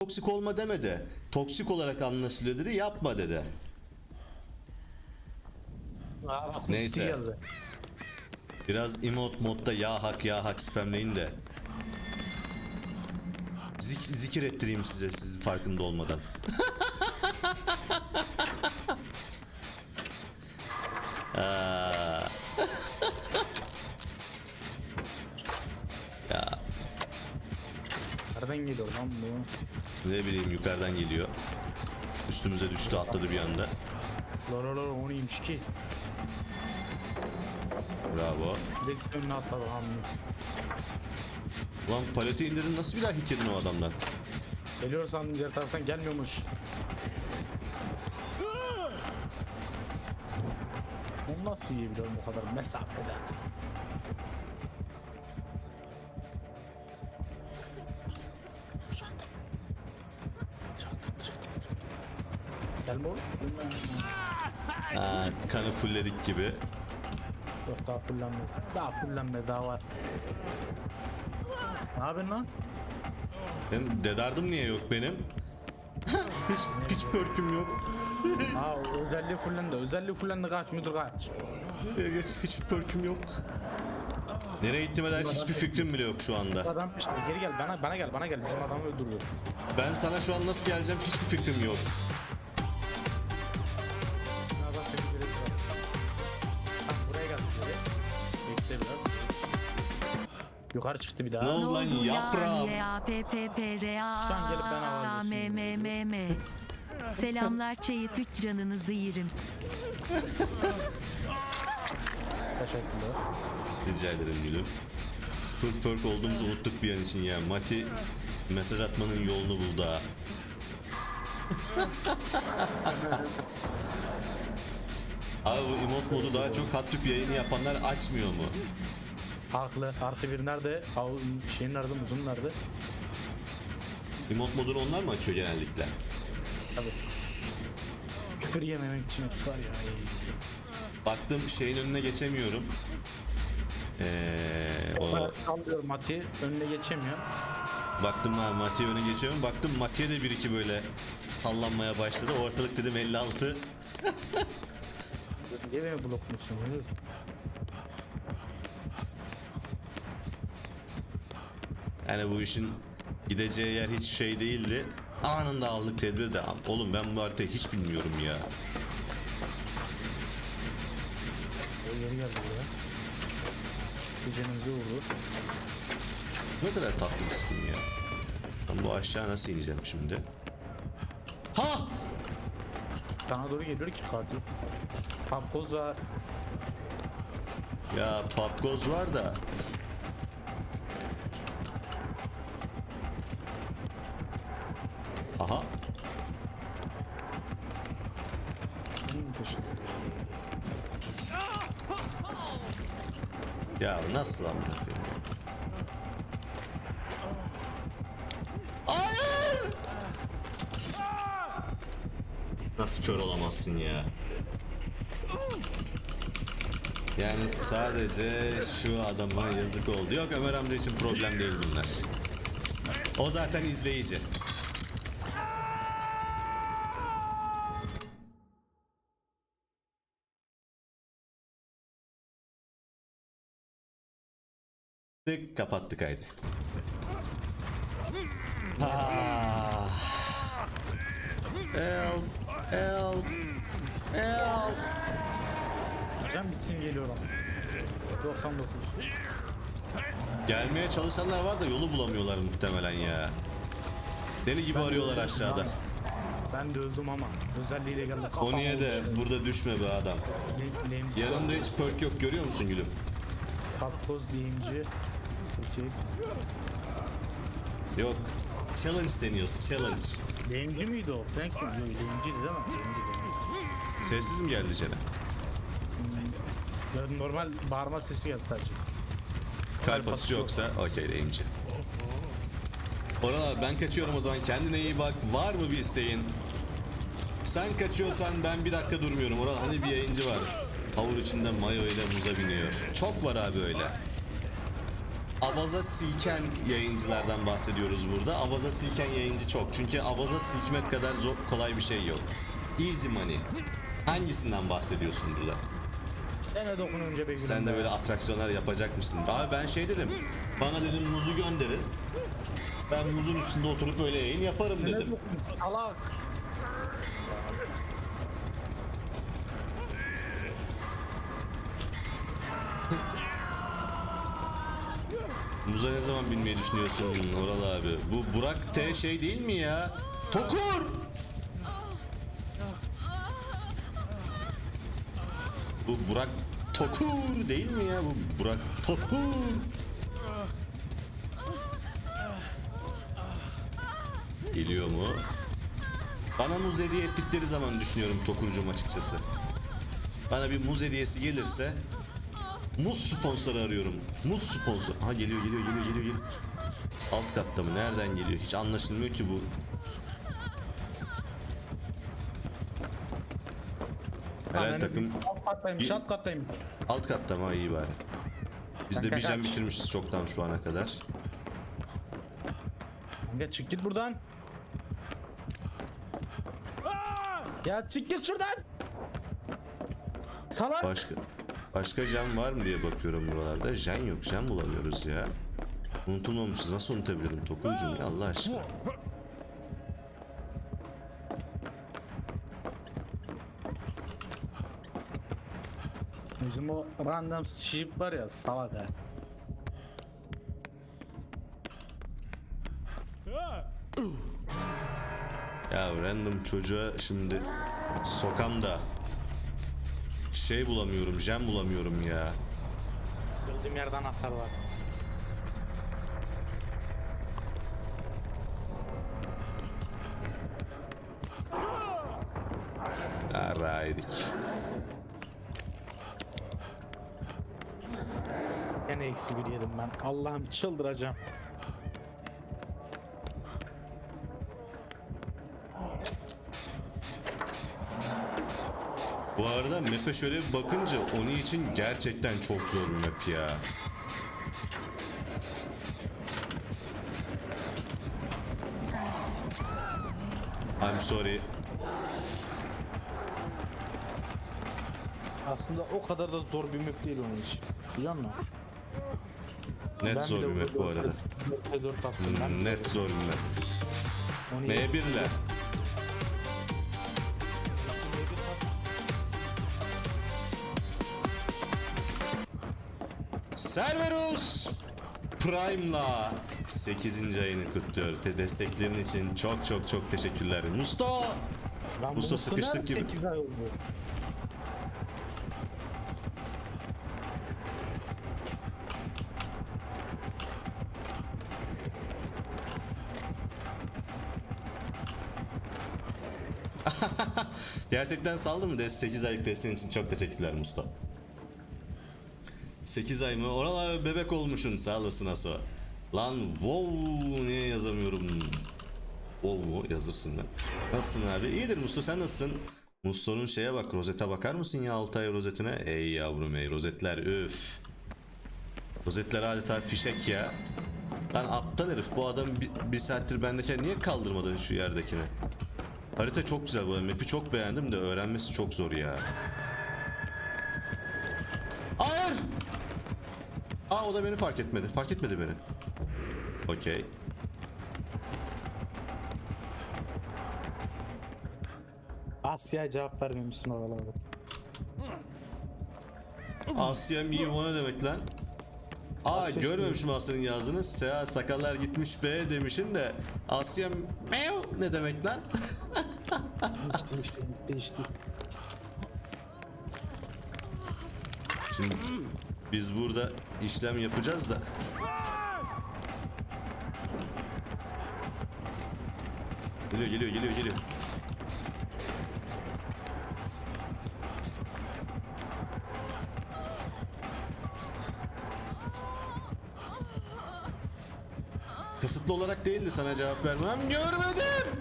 toksik olma demedi. Toksik olarak anlaşılıyor dedi yapma dedi. Aa, bak, Neyse. Geldi. Biraz emot modda ya hak ya hak spamleyin de. Zik zikir ettireyim size sizin farkında olmadan. Ya Nereden geliyor lan bu? Ne bileyim yukarıdan geliyor. Üstümüze düştü atladı bir anda. Loro loro o neymiş ki? Bravo. Direkt önüne atladı hamle. Ulan paleti indirdin nasıl bir daha hit yedin o adamdan? Geliyorsan diğer taraftan gelmiyormuş. Onu nasıl yiyebiliyorum o kadar mesafede? Aa, kanı fulledik gibi. Yok daha fullenme. Daha fullenme daha var. Ne yapıyorsun lan? Benim dedardım niye yok benim? hiç, hiç perküm yok. O özelliği fullendi. Özelliği fullendi kaç müdür kaç. Geç, hiç perküm yok. Nereye gittiğime dair hiçbir fikrim bile yok şu anda. Adam işte geri gel bana bana gel bana gel bizim adamı öldürüyor. Ben sana şu an nasıl geleceğim hiçbir fikrim yok. Yukarı çıktı bir Ne daha. oldu lan yaprağım? Ya P P P R A Şu an gelip ben ağlıyorsun. M M M M. Selamlar çayı tüç canınızı yerim. Teşekkürler. Rica ederim gülüm. Sıfır perk olduğumuzu unuttuk bir an için ya. Mati mesaj atmanın yolunu buldu ha. Abi bu emot modu daha çok hattüp yayını yapanlar açmıyor mu? Haklı. Artı bir nerede? Av, şeyin nerede? Muzun nerede? Emot modunu onlar mı açıyor genellikle? Tabii. Küfür yememek için hepsi var ya. Baktım şeyin önüne geçemiyorum. Ee, o Mati. Önüne geçemiyor. baktım ha Mati'ye öne geçiyorum. Baktım Mati'ye de bir iki böyle sallanmaya başladı. Ortalık dedim 56. Niye beni blokluyorsun? Yani bu işin gideceği yer hiç şey değildi. Anında aldık tedbir de. Oğlum ben bu haritayı hiç bilmiyorum ya. Yeri geldi buraya. Gecemizi vurdu. Ne kadar tatlı bir skin ya. Ben bu aşağı nasıl ineceğim şimdi? Ha! Sana doğru geliyor ki katil. Papkoz var. Ya Papgoz var da. Yani sadece şu adama yazık oldu. Yok Ömer amca için problem değil bunlar. O zaten izleyici. Tık, Kapattık haydi. Ah. Ajan bitsin geliyorum. 99. Gelmeye çalışanlar var da yolu bulamıyorlar muhtemelen ya. Deli gibi Ben de arıyorlar öldüm aşağıda. ama. Ben de öldüm ama özelliğiyle geldi. Kafam de burada düşme be adam. Le- Lemsi Yanımda var. hiç perk yok görüyor musun gülüm? Papkoz deyince. Peki. Yok. Challenge deniyoruz challenge. Lehimci miydi o? Frank mi? Yok lehimciydi değil mi? Lehimci lehimci. Sessiz mi geldi Cene? Normal bağırma sesi geldi sadece. Kalp atışı yoksa okey deyimci. Oralar ben kaçıyorum o zaman kendine iyi bak. Var mı bir isteğin? Sen kaçıyorsan ben bir dakika durmuyorum. Orada hani bir yayıncı var. Havur içinde mayo ile muza biniyor. Çok var abi öyle. Avaza silken yayıncılardan bahsediyoruz burada. Avaza silken yayıncı çok. Çünkü avaza silkmek kadar zor, kolay bir şey yok. Easy money. Hangisinden bahsediyorsun burada? Sen de dokununca gülüm Sen de böyle atraksiyonlar yapacak mısın? Abi ben şey dedim. Bana dedim muzu gönderin. Ben muzun üstünde oturup böyle yayın yaparım Sen de dedim. dokun, Salak. Muza ne zaman binmeyi düşünüyorsun Oral abi? Bu Burak T şey değil mi ya? Tokur! Bu Burak Tokur değil mi ya? Bu Burak Tokur. Geliyor mu? Bana muz hediye ettikleri zaman düşünüyorum Tokurcum açıkçası. Bana bir muz hediyesi gelirse Muz sponsoru arıyorum. Muz sponsor. Ha geliyor geliyor geliyor geliyor. Alt katta mı? Nereden geliyor? Hiç anlaşılmıyor ki bu. Helal Ananı takım. Alt kattaymış, alt kattaymış. Alt katta mı? İyi bari. Biz de bir jam kaç. bitirmişiz çoktan şu ana kadar. Kanka çık git buradan. Ya çık git şuradan. Salak. Başka başka jam var mı diye bakıyorum buralarda. Jen yok. Jen bulamıyoruz ya. Unutulmamışız. Nasıl unutabilirim Tokuncum ya Allah aşkına. Bizim o random sheep var ya salak ha. Ya random çocuğa şimdi sokamda şey bulamıyorum, jam bulamıyorum ya. Bildiğim yerde anahtar var. Yarraydık. Gene eksi bir yedim ben. Allah'ım çıldıracağım. Bu arada map'e şöyle bir bakınca onun için gerçekten çok zor bir map ya. I'm sorry. Aslında o kadar da zor bir map değil onun için. Biliyor musun? Net zor bir map bu arada. 4'e 4 attım ben. Net zor bir map. Onu M1'ler. Cerberus Prime'la 8. ayını kutluyor. Te desteklerin için çok çok çok teşekkürler. Musto! Ben Usta bunu sıkıştık gibi. 8 ay oldu. Gerçekten saldı mı? 8 aylık desteğin için çok teşekkürler Musto. 8 ay mı? Oral abi bebek olmuşsun sağ olasın Aso. Lan wow niye yazamıyorum? Wow mu yazırsın lan. Nasılsın abi? İyidir Musto sen nasılsın? Musto'nun şeye bak rozete bakar mısın ya 6 ay rozetine? Ey yavrum ey rozetler üf. Rozetler adeta fişek ya. Lan aptal herif bu adam bir, bir saattir bendeyken niye kaldırmadın şu yerdekini? Harita çok güzel bu arada. Map'i çok beğendim de öğrenmesi çok zor ya. Hayır! Aa o da beni fark etmedi. Fark etmedi beni. Okey. Asya'ya cevap vermemişsin oralarda. Asya Mivo ne demek lan? Aa Asya görmemişim Asya'nın yazdığını. Seha sakallar gitmiş be demişin de Asya Meow ne demek lan? Değişti değişti. Şimdi biz burada işlem yapacağız da. Geliyor geliyor geliyor geliyor. Kasıtlı olarak değildi sana cevap vermem. Görmedim.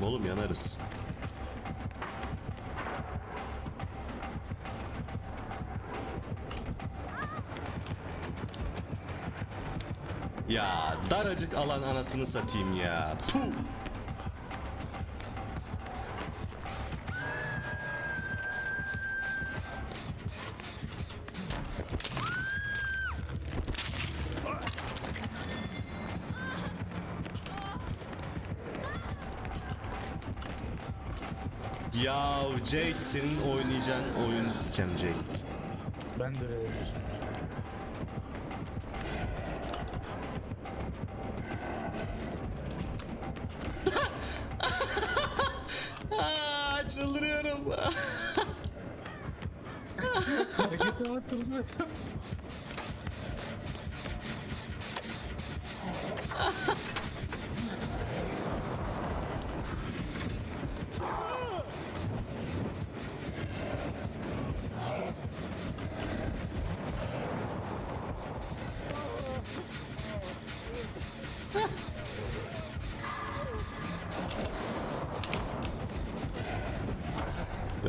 Yapma oğlum yanarız. Ya daracık alan anasını satayım ya. Puh. Ya Jake senin oynayacağın oyunu sikem Jake. Ben de öyle demiştim.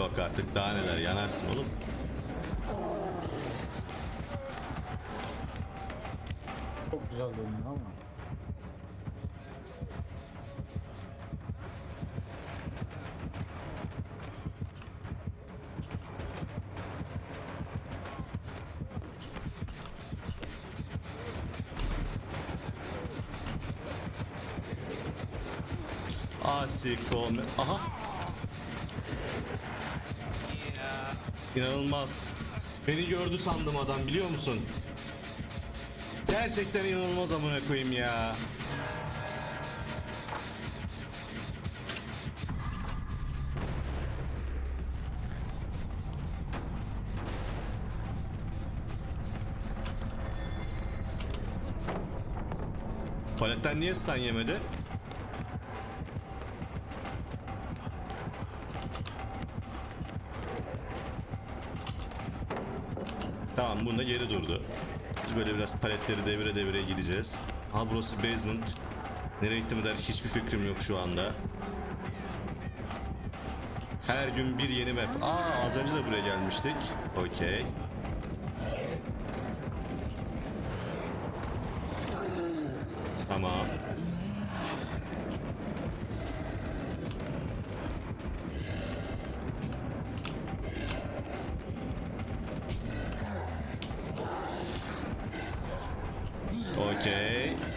Yok artık daha neler yanarsın oğlum. Çok güzel dönüyor ama. Asiko. Aha. İnanılmaz. Beni gördü sandım adam biliyor musun? Gerçekten inanılmaz amına koyayım ya. Paletten niye stun yemedi? Tamam bunda geri durdu. Biz böyle biraz paletleri devire devire gideceğiz. Ha burası basement. Nereye gittiğime dair hiçbir fikrim yok şu anda. Her gün bir yeni map. Aa az önce de buraya gelmiştik. Okey. Tamam. Okey.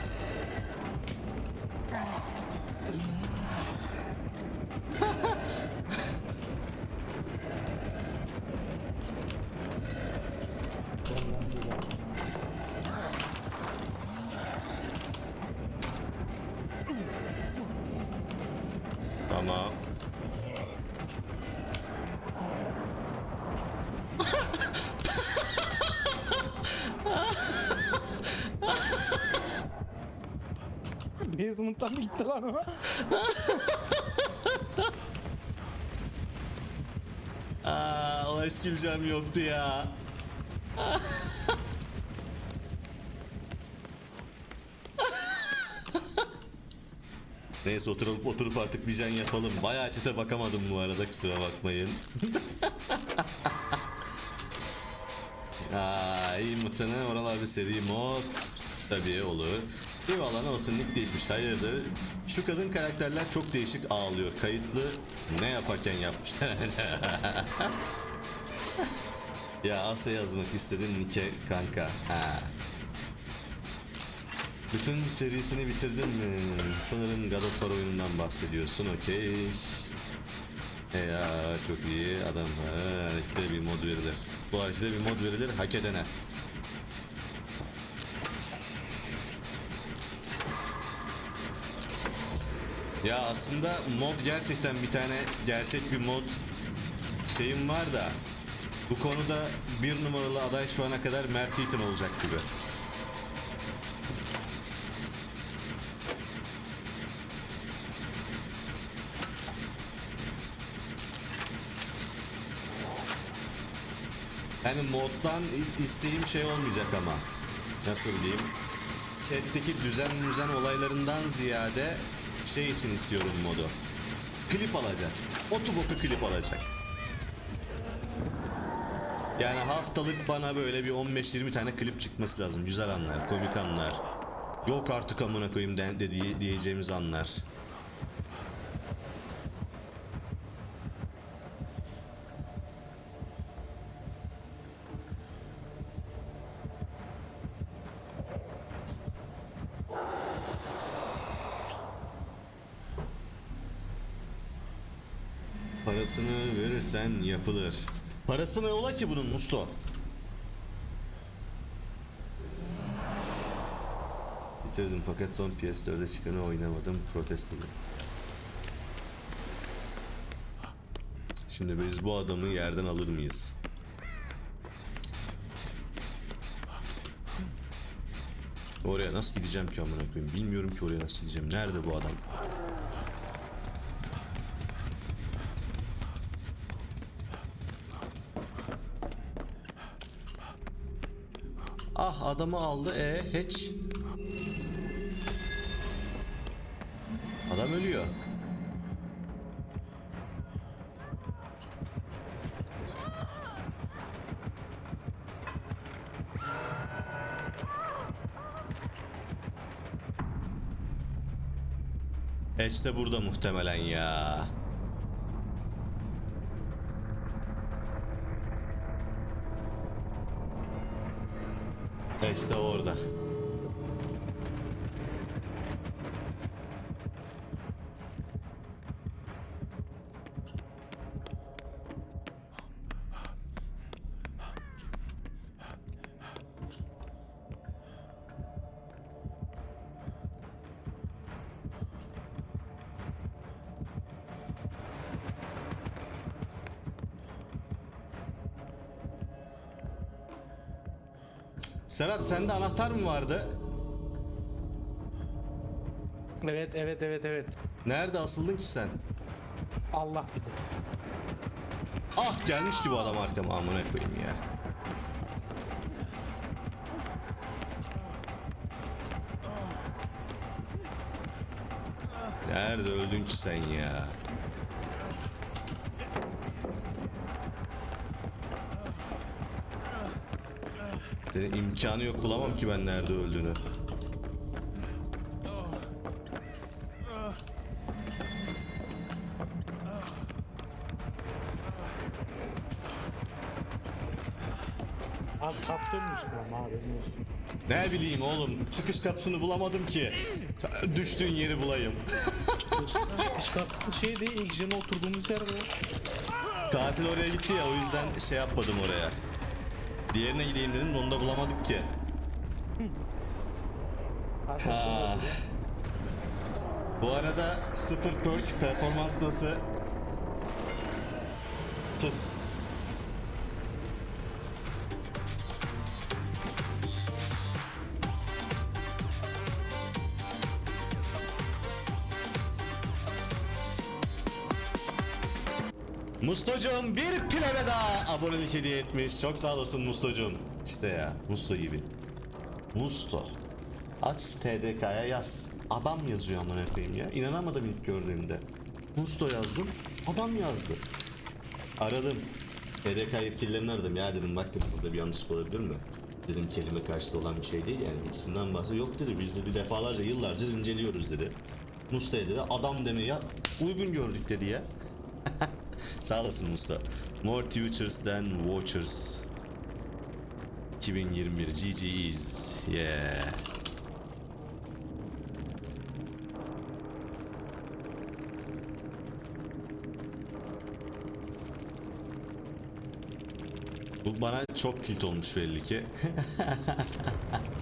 Basement'tan mı gitti lan o? Aa, ulaş güleceğim yoktu ya. Neyse oturup oturup artık bir can yapalım. Bayağı çete bakamadım bu arada kusura bakmayın. Aa, iyi muhtemelen oralar bir seri mod. Tabii olur. Eyvallah ne olsun nick değişmiş hayırdır. Şu kadın karakterler çok değişik ağlıyor. Kayıtlı ne yaparken yapmışlar. ya Asya yazmak istedim Nike kanka. Ha. Bütün serisini bitirdin mi? Sanırım God of War oyunundan bahsediyorsun. Okey. E ya çok iyi adam. Ha, bir mod verilir. Bu harekete bir mod verilir hak edene. Ya aslında mod gerçekten bir tane gerçek bir mod şeyim var da bu konuda bir numaralı aday şu ana kadar Mert Eaton olacak gibi. Yani moddan isteğim şey olmayacak ama. Nasıl diyeyim? Chat'teki düzen düzen olaylarından ziyade şey için istiyorum modu. Klip alacak. Otoboku klip alacak. Yani haftalık bana böyle bir 15-20 tane klip çıkması lazım. Güzel anlar, komik anlar. Yok artık amına koyayım de, dediği diyeceğimiz anlar. Parasını verirsen yapılır. Parası ne ola ki bunun Musto? Bitirdim fakat son PS4'e çıkanı oynamadım. Protesto ediyorum. Şimdi biz bu adamı yerden alır mıyız? Oraya nasıl gideceğim ki amına koyayım? Bilmiyorum ki oraya nasıl gideceğim. Nerede bu adam? Ah adamı aldı. E hiç. Adam ölüyor. Edge de burada muhtemelen ya. still Serhat sende anahtar mı vardı? Evet evet evet evet. Nerede asıldın ki sen? Allah bilir. Ah gelmiş gibi adam arkama amına koyayım ya. Nerede öldün ki sen ya? Senin imkanı yok bulamam ki ben nerede öldüğünü. Az kaptırmıştım ama haberin olsun. Ne bileyim oğlum çıkış kapısını bulamadım ki. Düştüğün yeri bulayım. İş kapısı şeydi ilk jene oturduğumuz yerde. Katil oraya gitti ya o yüzden şey yapmadım oraya. Diğerine gideyim dedim de onu da bulamadık ki. Ha. Bu arada sıfır perk performans nasıl? Tıs. Mustocuğum bir plebe daha abonelik hediye etmiş. Çok sağ olasın Mustocuğum. İşte ya Musto gibi. Musto. Aç TDK'ya yaz. Adam yazıyor amına koyayım ya. İnanamadım ilk gördüğümde. Musto yazdım. Adam yazdı. Aradım. TDK yetkililerini aradım. Ya dedim bak dedim burada bir yanlışlık olabilir mi? Dedim kelime karşıtı olan bir şey değil yani isimden bahsediyor. Yok dedi biz dedi defalarca yıllarca inceliyoruz dedi. Musto'ya dedi adam demeye uygun gördük dedi ya. Sağ olasın Musta. More futures than watchers. 2021 GG's. Yeah. Bu bana çok tilt olmuş belli ki.